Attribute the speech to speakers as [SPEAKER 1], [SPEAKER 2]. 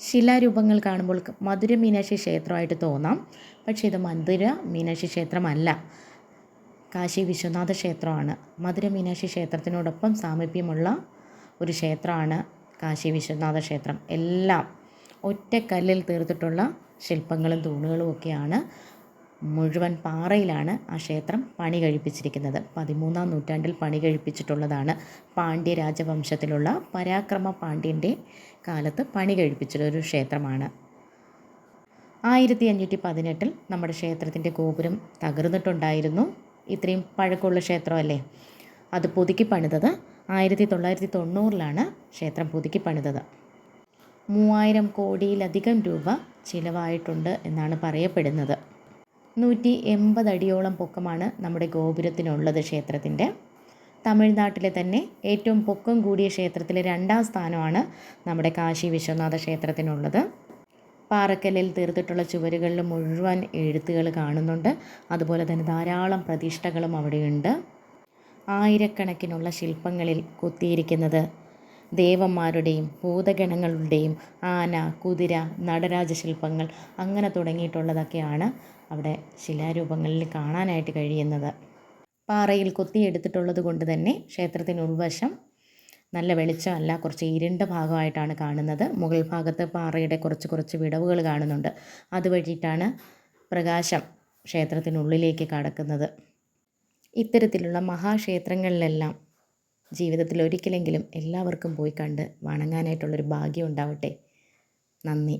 [SPEAKER 1] ശിലാരൂപങ്ങൾ കാണുമ്പോൾ മധുര മീനാക്ഷി ക്ഷേത്രമായിട്ട് തോന്നാം. പക്ഷേ ഇത് മധുര മീനാക്ഷി ക്ഷേത്രമല്ല. കാശി വിശ്വനാഥ ക്ഷേത്രമാണ്. മധുര മീനാക്ഷി ക്ഷേത്രത്തിനോടൊപ്പം സാമീപ്യമുള്ള ഒരു ക്ഷേത്രമാണ് കാശി വിശ്വനാഥ ക്ഷേത്രം. എല്ലാം ഒറ്റക്കല്ലിൽ തീർത്തിട്ടുള്ള ശില്പങ്ങളും തൂണുകളും ഒക്കെയാണ് മുഴുവൻ പാറയിലാണ് ആ ക്ഷേത്രം പണി കഴിപ്പിച്ചിരിക്കുന്നത്. പതിമൂന്നാം നൂറ്റാണ്ടിൽ പണി കഴിപ്പിച്ചിട്ടുള്ളതാണ് പാണ്ഡ്യ രാജവംശത്തിലുള്ള പരാക്രമ പാണ്ഡ്യന്റെ കാലത്ത് പണി കഴിപ്പിച്ചൊരു ക്ഷേത്രമാണ്. ആയിരത്തി അഞ്ഞൂറ്റി പതിനെട്ടിൽ നമ്മുടെ ക്ഷേത്രത്തിന്റെ ഗോപുരം തകർന്നിട്ടുണ്ടായിരുന്നു. ഇത്രയും പഴക്കമുള്ള ക്ഷേത്രമല്ലേ? അത് പുതുക്കി പണിതത് ആയിരത്തി തൊള്ളായിരത്തി തൊണ്ണൂറിലാണ് ക്ഷേത്രം പുതുക്കി പണിതത്. മൂവായിരം കോടിയിലധികം രൂപ ചിലവായിട്ടുണ്ട് എന്നാണ് പറയപ്പെടുന്നത്. നൂറ്റി എൺപത് അടിയോളം പൊക്കമാണ് നമ്മുടെ ഗോപുരത്തിനുള്ളത് ക്ഷേത്രത്തിന്റെ. തമിഴ്നാട്ടിലെ തന്നെ ഏറ്റവും പൊക്കം കൂടിയ ക്ഷേത്രത്തിലെ രണ്ടാം സ്ഥാനമാണ് നമ്മുടെ കാശി വിശ്വനാഥ ക്ഷേത്രത്തിനുള്ളത്. പാറക്കല്ലിൽ തീർത്തിട്ടുള്ള ചുവരുകളിൽ മുഴുവൻ എഴുത്തുകൾ കാണുന്നുണ്ട്. അതുപോലെ തന്നെ ധാരാളം പ്രതിഷ്ഠകളും അവിടെയുണ്ട്. ആയിരക്കണക്കിനുള്ള ശില്പങ്ങളിൽ കൊത്തിയിരിക്കുന്നത് ദേവന്മാരുടെയും ഭൂതഗണങ്ങളുടെയും ആന കുതിര നടരാജ ശില്പങ്ങൾ അങ്ങനെ തുടങ്ങിയിട്ടുള്ളതൊക്കെയാണ് അവിടെ ശിലാരൂപങ്ങളിൽ കാണാനായിട്ട് കഴിയുന്നത്. പാറയിൽ കൊത്തിയെടുത്തിട്ടുള്ളത് കൊണ്ട് തന്നെ ക്ഷേത്രത്തിന് ഉൾവശം നല്ല വെളിച്ചമല്ല കുറച്ച് ഇരുണ്ട ഭാഗമായിട്ടാണ് കാണുന്നത്. മുകൾ ഭാഗത്ത് പാറയുടെ കുറച്ച് കുറച്ച് വിടവുകൾ കാണുന്നുണ്ട്. അതുവഴിയിട്ടാണ് പ്രകാശം ക്ഷേത്രത്തിനുള്ളിലേക്ക് കടക്കുന്നത്. ഇത്തരത്തിലുള്ള മഹാക്ഷേത്രങ്ങളിലെല്ലാം ജീവിതത്തിൽ ഒരിക്കലെങ്കിലും എല്ലാവർക്കും പോയി കണ്ട് വണങ്ങാനായിട്ടുള്ളൊരു ഭാഗ്യം ഉണ്ടാവട്ടെ. നന്ദി.